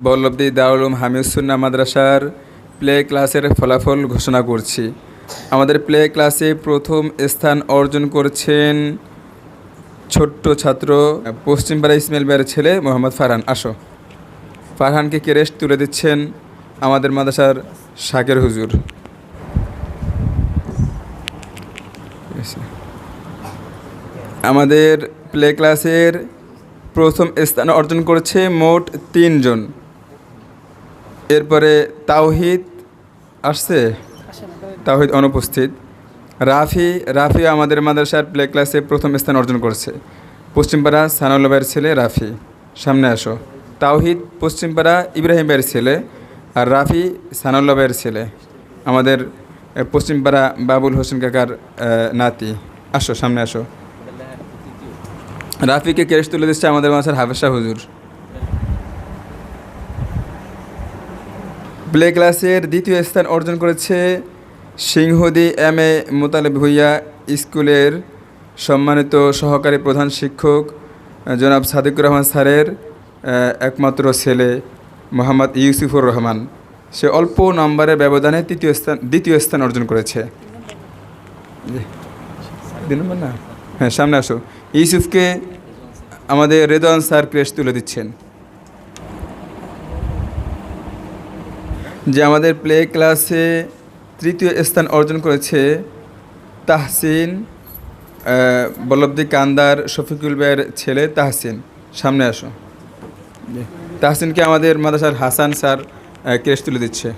বল্লভদি দারুলুম হামিউসুন্না মাদ্রাসার প্লে ক্লাসের ফলাফল ঘোষণা করছি। আমাদের প্লে ক্লাসে প্রথম স্থান অর্জন করেছেন ছোট্ট ছাত্র পশ্চিমপাড়া ইসমাইল ভাইয়ের ছেলে মোহাম্মদ ফারহান। আসো। ফারহানকে কেরেস্ট তুলে দিচ্ছেন আমাদের মাদ্রাসার শাকের হুজুর। আমাদের প্লে ক্লাসের প্রথম স্থান অর্জন করেছে মোট তিনজন। এরপরে তাওহিদ আসছে? তাওহিদ অনুপস্থিত। রাফি রাফি আমাদের মাদ্রাসার প্লে ক্লাসে প্রথম স্থান অর্জন করেছে। পশ্চিমপাড়া সানাউল্লা ভাইয়ের ছেলে রাফি। সামনে আসো। তাওহিদ পশ্চিমপাড়া ইব্রাহিম ভাইয়ের ছেলে আর রাফি সানাউল্লা ভাইয়ের ছেলে। আমাদের পশ্চিমপাড়া বাবুল হোসেন কাকার নাতি। আসো, সামনে আসো। রাফিকে কেস তুলে দিচ্ছে আমাদের মাসার হাফেশা হুজুর। প্লে ক্লাসের দ্বিতীয় স্থান অর্জন করেছে সিংহদি এম এ মোতালেব ভুইয়া স্কুলের সম্মানিত সহকারী প্রধান শিক্ষক, জনাব সাদিকুর রহমান স্যারের একমাত্র ছেলে মোহাম্মদ ইউসুফুর রহমান। সে অল্প নম্বরের ব্যবধানে তৃতীয় স্থান, দ্বিতীয় স্থান অর্জন করেছে। হ্যাঁ সামনে আসো। ইউসুফকে আমাদের রেদওয়ান স্যার ক্রেশ তুলে দিচ্ছেন। যে আমাদের প্লে ক্লাসে তৃতীয় স্থান অর্জন করেছে তাহসিন বল্লভদি কান্দার শফিকুল ভাইয়ের ছেলে তাহসিন। সামনে আসো। তাহসিনকে আমাদের মাদ্রাসার হাসান স্যার কেস ক্রেশ তুলে দিচ্ছে।